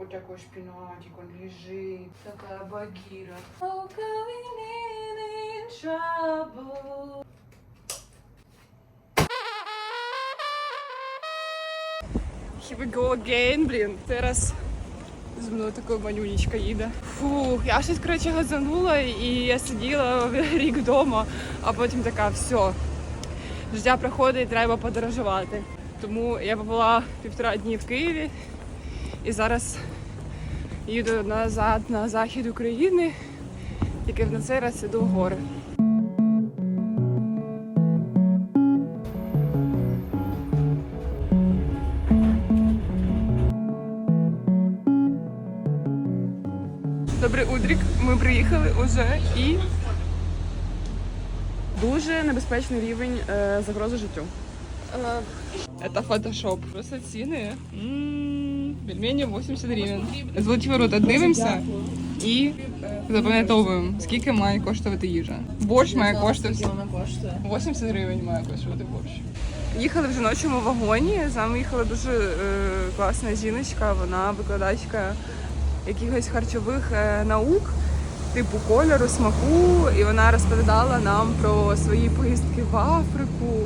Вот такой шпинатик, он лежит. Такая багира. Oh, in. Here we go again, блін. Зараз зі мною така манюнечка їде. Фух, я щось коротше газанула і я сиділа рік вдома, а потім така, все, життя проходить, треба подорожувати. Тому я побула півтора дні в Києві і зараз їду назад на захід України, тільки на цей раз іду в гори. Добрий утрік. Ми приїхали уже і дуже небезпечний рівень е, загрози життю. Это фотошоп. Просто ціни. Пельмені 80 гривень. Ворота дивимося і запам'ятовуємо, скільки має коштувати їжа. Борщ має коштувати 80 гривень має коштувати борщ. Їхали в жіночому вагоні. З нами їхала дуже е, класна жіночка, вона викладачка якихось харчових е, наук, типу кольору, смаку. І вона розповідала нам про свої поїздки в Африку,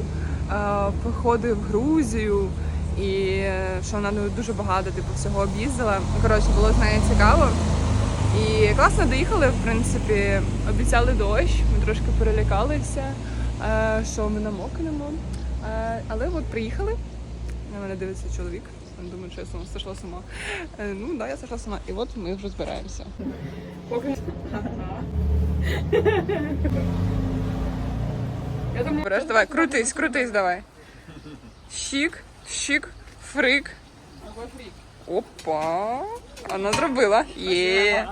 е, походи в Грузію. І е, що вона ну, дуже багато типу, всього об'їздила. Ну, Коротше, було з нею цікаво. І класно доїхали, в принципі, обіцяли дощ, ми трошки перелякалися, е, що ми намокнемо. Е, Але от приїхали. На мене дивиться чоловік. Він думає, що я сама сошла сама. Ну, да, я сошла сама. І от ми вже збираємося. Я думаю, Береш, давай, крутись, крутись, давай. Щик, щик, фрик. Опа! Вона зробила. Є.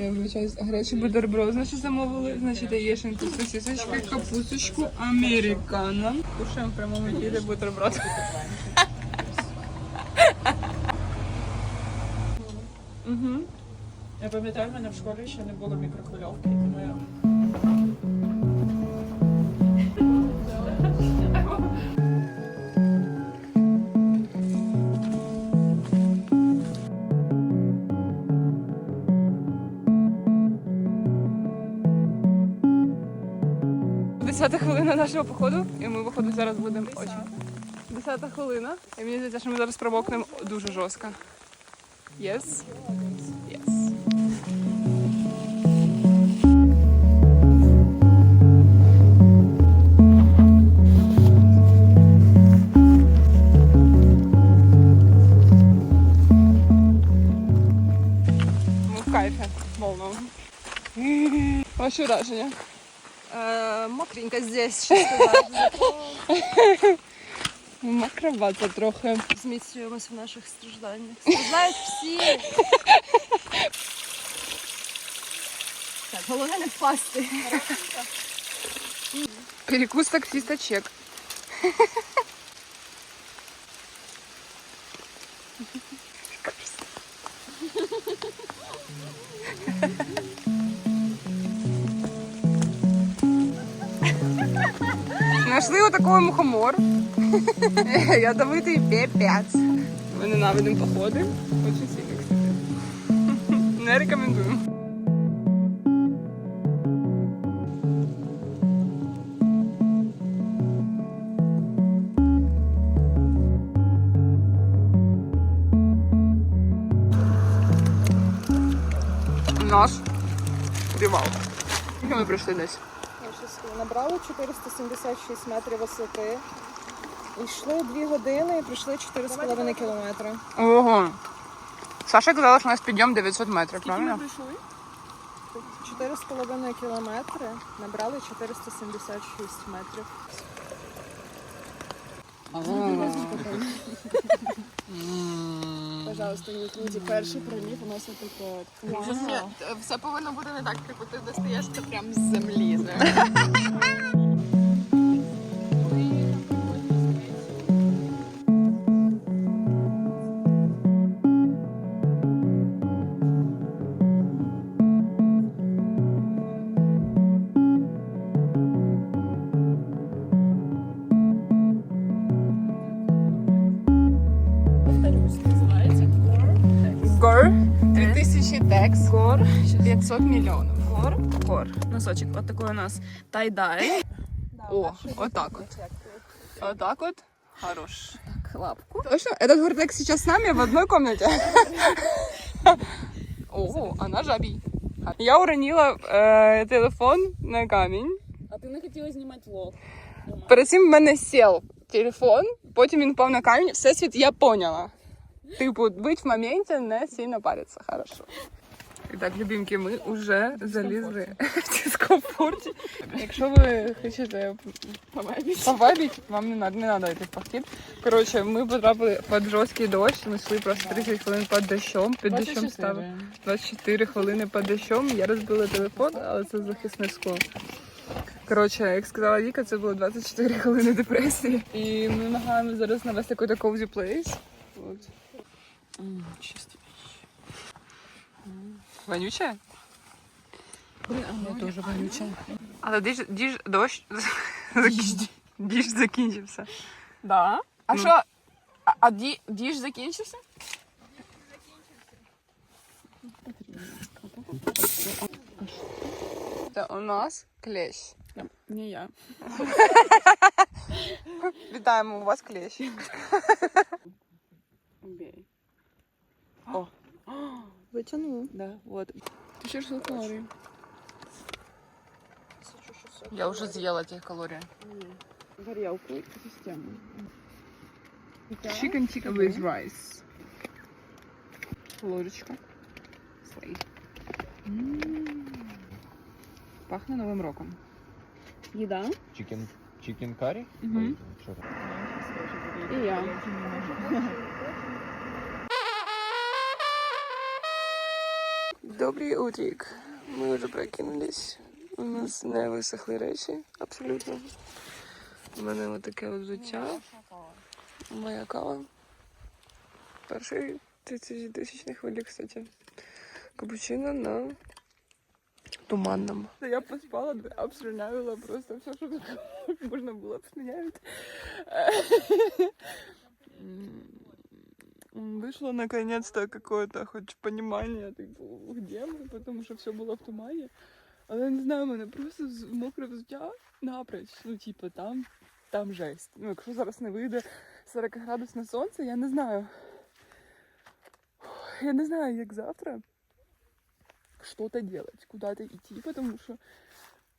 Вибачаюсь, гарячий бутерброд, значить замовили. Значить, яєшеньку, сосисочки, капусточку, американо. Кушаємо в прямому ефірі бутерброд. Я пам'ятаю, в мене в школі ще не було мікрохвильовки, тому я Десята хвилина нашого походу, і ми, походу, зараз будемо очі. Десята хвилина. І мені здається, що ми зараз промокнемо дуже жорстко. Yes? Yes. Ми в кайфі повному. Ваші враження? Э, мокренько здесь. Макровато трохи. Зміцнюємося в наших стражданнях. Страждають всі. Так, головне не впасти. Перекус таксиста чек. Нашли отакий мухомор. Ядовитий пепець. Ми ненавидимо походи. Очень сильно, кстати. Не рекомендуємо. Наш привал. Ми пройшли десь? Набрали 476 метрів висоти. Йшли 2 години і пройшли 4,5 кілометри. Ого. Саша казала, що у нас підйом 900 метрів, правильно? 4,5 кілометри набрали 476 метрів. Пожалуйста, не книзі перший пролів у нас отаке. Все повинно бути не так, типу ти достаєш це прям з землі. 500 миллионов. Гор. Гор. Носочек. Вот такой у нас тай-дай. О, вот так вот. Вот так вот. Хорош. Так, лапку. Точно? Этот Гортекс сейчас с нами в одной комнате. О, она жабий. Я уронила е, телефон на камінь. А ти не хотіла знімати влог? Перед цим в мене сів телефон, потім він впав на камінь. Всесвіт я поняла. Типу, бути в моменті, не сильно париться. Хорошо. І так, любімки, ми вже залізли в дискомфорті. Якщо ви хочете повабити, вам не надо, не надо йти в похід. Коротше, ми потрапили під жорсткий дощ, ми йшли просто 30 хвилин під дощом. Під дощом став 24 хвилини під дощом. Я розбила телефон, але це захисне скло. Коротше, як сказала Віка, це було 24 хвилини депресії. І ми намагаємося зараз навести якийсь cozy place. От. Чисто. Вонюче? Я теж вонюча. Але діж, діж дощ закін- діж закінчився. Да? А Ну. що? А, а ді, діж закінчився? Це у нас клещ. Не я. Вітаємо, у вас клещ. Витягнула. Да, вот. Ще ж калорії. Я вже з'їла ті калорії. Горілку і систему. Chicken tikka with rice. Ложечка. Слей. Пахне новим роком. Їда. Чикен, чикен карі? Мгм. Що це? І я. Добрий утрік. Ми вже прокинулись. У нас не висохли речі абсолютно. У мене отаке от взуття. Моя кава. Перший 30 тисячний хвилі, кстати. Капучино на туманному. Я поспала, обслюнявила просто все, що можна було обслюнявити. Вышло наконец-то какое-то хоть понимание, типу, где ми, потому що все було в тумані. Але не знаю, мене просто мокре взуття напроч. Ну, типу, там, там жесть. Ну, якщо зараз не вийде 40 градусне сонце, я не знаю. Я не знаю, як завтра что-то делать, куда-то идти, потому что,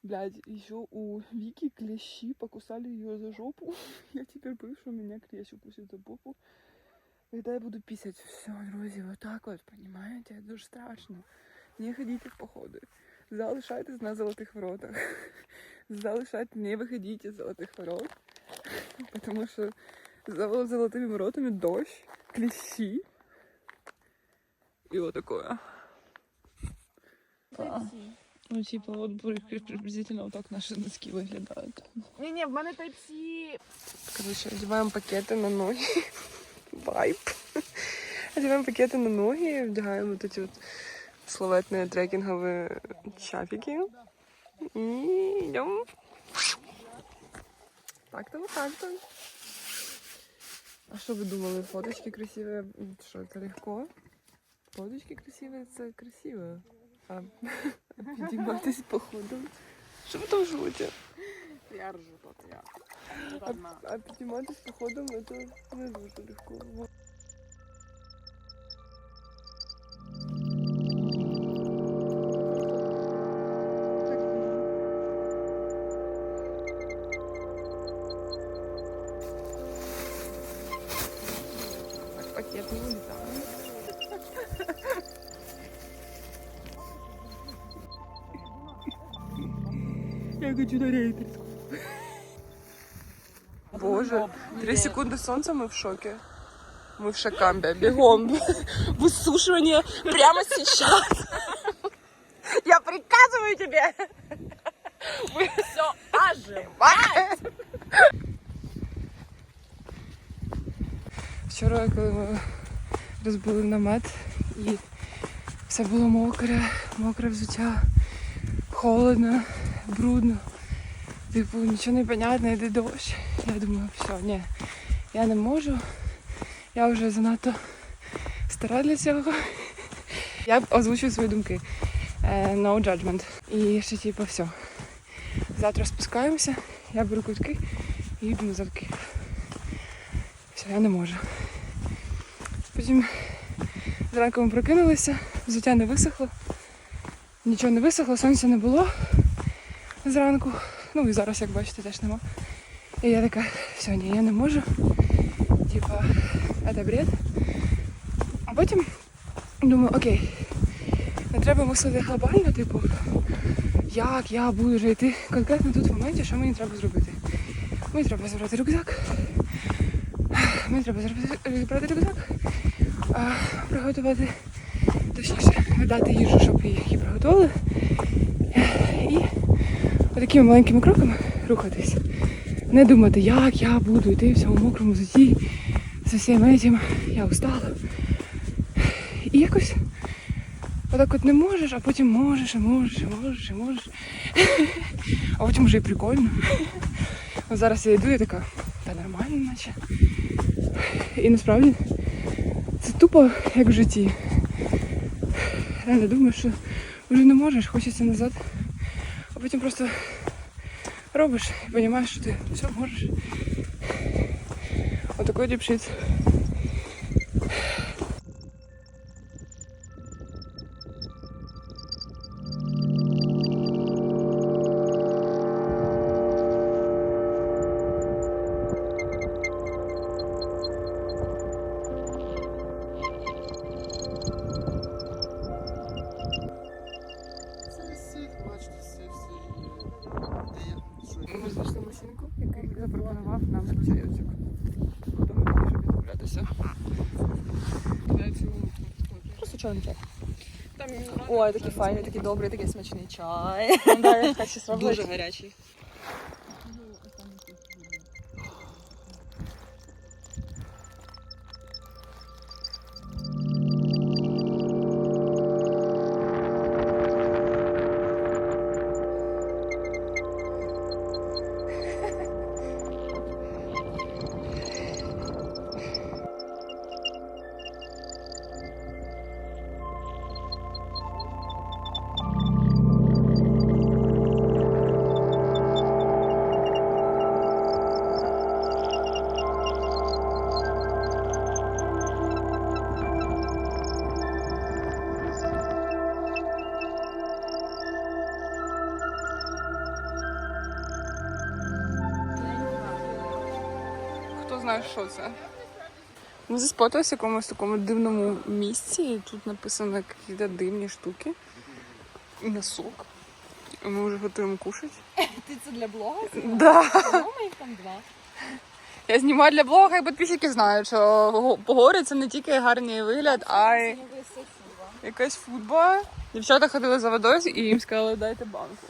блядь, еще у Вики клещи покусали ее за жопу. Я теперь боюсь, что меня клещ укусит за попу Когда я буду писать, все, друзі, вот так вот, понимаете, это дуже страшно. Не ходите в походи. Залишайтесь на золотих воротах. Залишайте, не виходіть із золотих ворот. Потому що за золотими воротами дощ, клещи. И вот такое. Ну, типа, вот приблизительно вот так наши носки выглядают. Ні-ні, в мене тайпсі. Короче, одеваем пакеты на ноги. Вайп. Одеваем пакеты на ноги, вдягаем вот эти вот славетные трекинговые чапики. И идем. Так-то вот так-то. А что вы думали, фоточки красивые? Что, это легко? Фоточки красивые, это красиво. А поднимайтесь походу. Что вы там живете? Я ржу тут, я. А, а підніматись походом это не дуже легко. Вот. Так, пакет не улетает. Я хочу на рейтерскую Боже, три секунды солнца, мы в шоке. Мы в шокамбе. Бегом. Высушивание прямо сейчас. Я приказываю тебе. Все, аже. Вчора, коли ми розбили намет і все було мокре, мокре взуття, холодно, брудно. Типу, нічого не понятно, йде дощ. Я думаю, все, ні, я не можу. Я вже занадто стара для цього. Я озвучую свої думки. Е, No judgment. І ще типу все. Завтра спускаємося, я беру квитки і їду назад Київ. Все, я не можу. Потім зранку ми прокинулися, взуття не висохло. Нічого не висохло, сонця не було зранку. Ну і зараз, як бачите, теж нема. І я така, все, ні, я не можу. Типа, це бред. А потім думаю, окей, не треба мислити глобально, типу, як я буду жити конкретно тут в моменті, що мені треба зробити. Мені треба забрати рюкзак. Мені треба забрати рюкзак, приготувати, точніше, дати їжу, щоб її приготували. І такими маленькими кроками рухатись. Не думати, як я буду йти в цьому мокрому зуті з усім цим. Я устала. І якось отак от не можеш, а потім можеш, і можеш, і можеш, і можеш. А потім вже і прикольно. От зараз я йду і така, та нормально наче. І насправді це тупо як в житті. Реально думаю, що вже не можеш, хочеться назад. А потім просто робиш і розумієш, що ти все можеш. Отакий діпшит. Чай. Ой, такий файний, такий добрий, такий смачний чай. Дуже гарячий. Знає, що це? Ми заспотилися в якомусь такому дивному місці, і тут написано якісь дивні штуки. І носок. І Ми вже готуємо кушати. Ти це для блога? Да. Їх там два. Я знімаю для блога, і підписники знають, що го- по горі це не тільки гарний вигляд, а й якась футбол. Дівчата ходили за водою і їм сказали, дайте банку.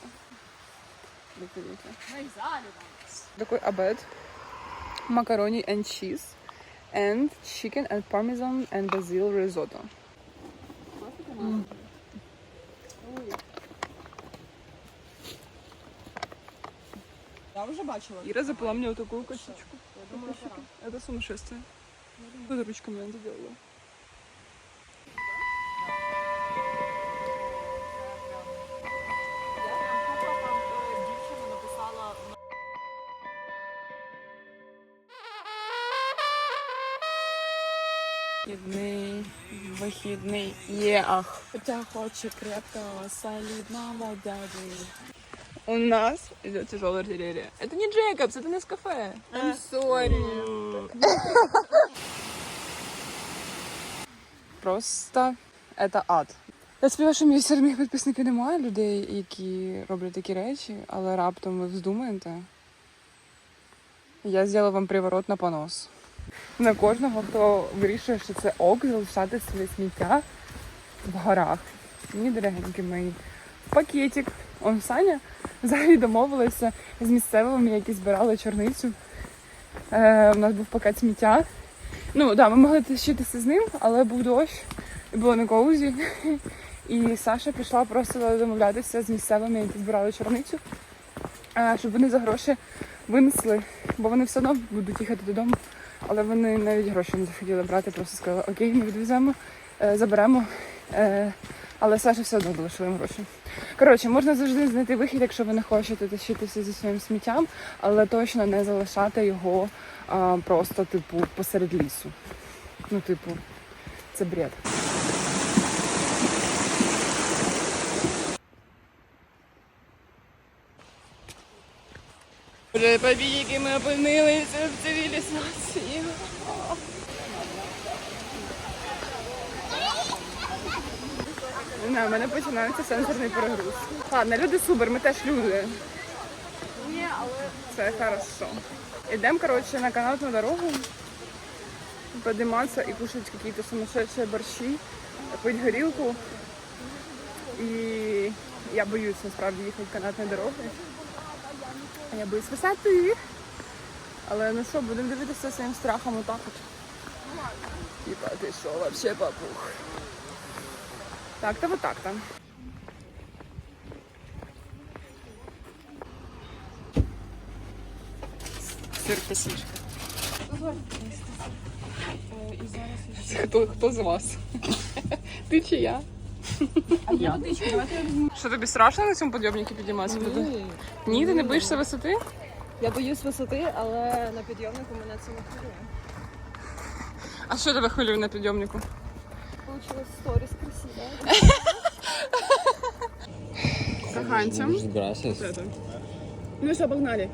Такий обед. Макароні and cheese. And chicken and parmesan and basil risotto. Я вже бачила. Ира запила мне вот такую косичку. Это сумасшествие. Вот ручками она сделала. Вихідний, вихідний, єах. Хоча хоче крепкого, солидного дяді. У нас идет тяжелая артиллерия. Это не Джейкобс, это не кафе. I'm sorry. Просто это ад. Я сподіваюся, що мій серед моїх підписників немає людей, які роблять такі речі, але раптом ви вздумаєте. Я зробила вам приворот на понос. На кожного, хто вирішує, що це ок, залишати своє сміття в горах. Мені дорогенькі мої. Пакетик. Он Саня взагалі домовилася з місцевими, які збирали чорницю. Е, у нас був пакет сміття. Ну, так, да, ми могли тащитися з ним, але був дощ і було на коузі. І Саша пішла просто домовлятися з місцевими, які збирали чорницю, е, щоб вони за гроші винесли, бо вони все одно будуть їхати додому. Але вони навіть гроші не захотіли брати, просто сказали, окей, ми відвеземо, е, заберемо Е, але Саша все одно залишила їм гроші. Коротше, можна завжди знайти вихід, якщо ви не хочете тащитися зі своїм сміттям, але точно не залишати його а, просто, типу, посеред лісу. Ну, типу, це бред. Вже побіги ми опинилися в цивілізації. Не знаю, у мене починається сенсорний перегруз. Ладно, люди супер, ми теж люди. Ні, але це хорошо. Йдемо, коротше, на канатну дорогу. Подниматься и кушать какие-то сумасшедшие борщи, пить горілку. І я боюсь насправді їхати канатною дорогою. Я боюсь висоти. Але ну що, будемо дивитися своїм страхом отак от. Типа, ти що, вообще папух? Так-то вот так-то. Сир косичка. Хто, хто з вас? Ти чи я? Що тобі страшно на цьому підйомнику підійматися? Ні. Ні, ти не боїшся висоти? Я боюсь висоти, але на підйомнику мене це не хвилює. А що тебе хвилює на підйомнику? Получилось сторіс красиво. Коханцям. Ну що, погнали.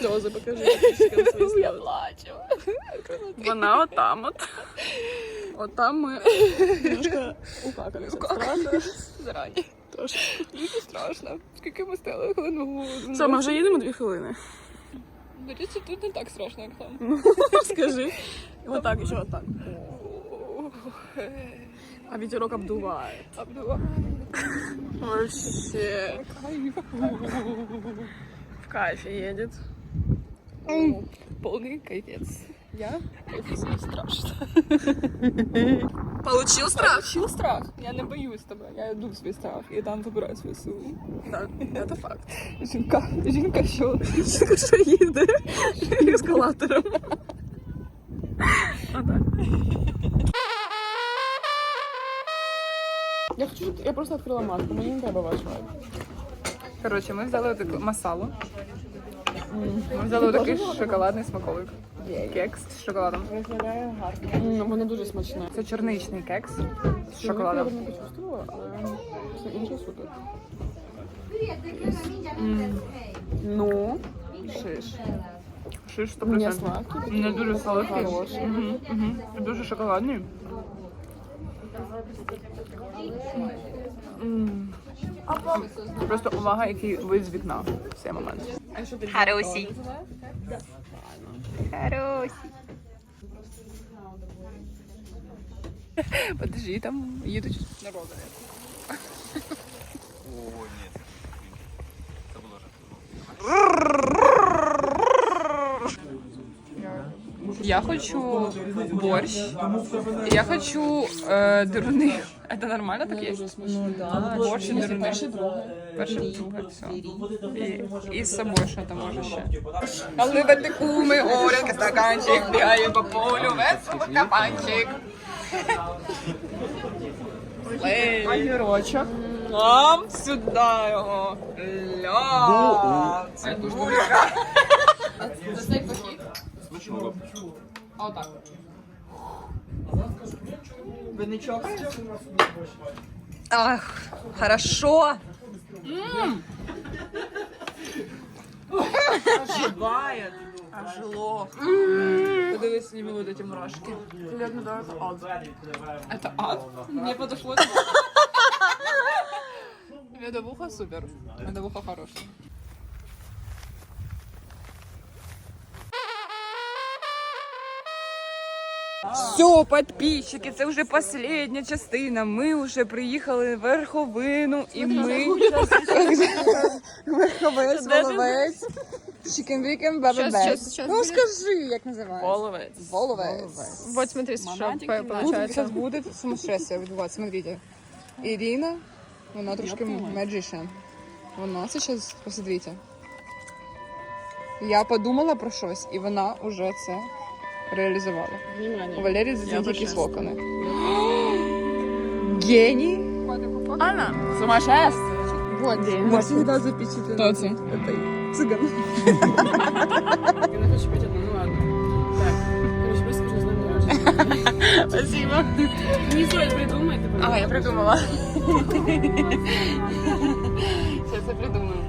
Сльози покажи. Я плачу. Вона отам от. Отам ми. Немножко укакалися. Зарані. Трошки. Дуже страшно. Скільки ми стали хвилину. Що, ми вже їдемо дві хвилини? Речі, тут не так страшно, як там. Скажи. Вот так, еще вот так. А ветерок обдувает. Обдува. Вообще. В кайфе едет. Повний кайфець. Я? Страшно. Получил страх? Получил страх. Я не боюсь тебе. Я йду в свій страх і там вибираю свою силу. Так, это факт. Жінка, жінка що? Що їде ескалатором. Я хочу, я просто открыла маску, мені не треба вашого. Коротше, ми взяли таку масалу. Ми взяли такий шоколадний смаколик. Кекс з шоколадом. Виглядає гарно. Воно дуже смачне. Це чорничний кекс з Я шоколадом. не почувствувала, але все інше супер. Ну, шиш. Шиш 100%. Не сладкий. Не дуже солодкий. Хороший. Мгм. Дуже шоколадний. Просто увага, який вид з вікна в цей момент. Харусі. Харусі. Подожди, там їдуть народи. Я хочу борщ. Я хочу э, дурни. Это нормально так є? Ну да. Борщ і дурни. Перший. Перше, друге, все. І, і з собою що там може ще. Але куми, оренка, стаканчик, бігає по полю, весело кабанчик. Огірочок. Нам сюди його. Ля. Це похід? А отак. Ви не чокаєте? Ах, хорошо. Оживает. Ожило. Подивись, сними вот эти мурашки. Наверное, да, это ад. Это ад. Мне подошло. Медовуха супер. Медовуха хорошая. Все, підписчики, це вже остання частина. Ми вже приїхали в верховину і ми верховець, воловець, чикенвікен, бабебець. Ну скажи, як називається? Воловец. Воловець. Вот смотри, что Тут получается. сейчас будет сумасшествие відбуватися. Смотрите. Ирина, вона трошки magician. Вона сейчас, посмотрите. Я подумала про щось, і вона вже це реалізувала. У Внимание. Валерії Я задіють якісь обожаю. локони. Геній! Она сумасшедшая. Вот, навсегда запечатлено. Хто це? Цыган. Я не хочу пить одну, ну ладно. Так, короче, быстро скажу, с днем рождения. Спасибо. Не стоит придумать. ты А, я придумала. Сейчас я придумаю.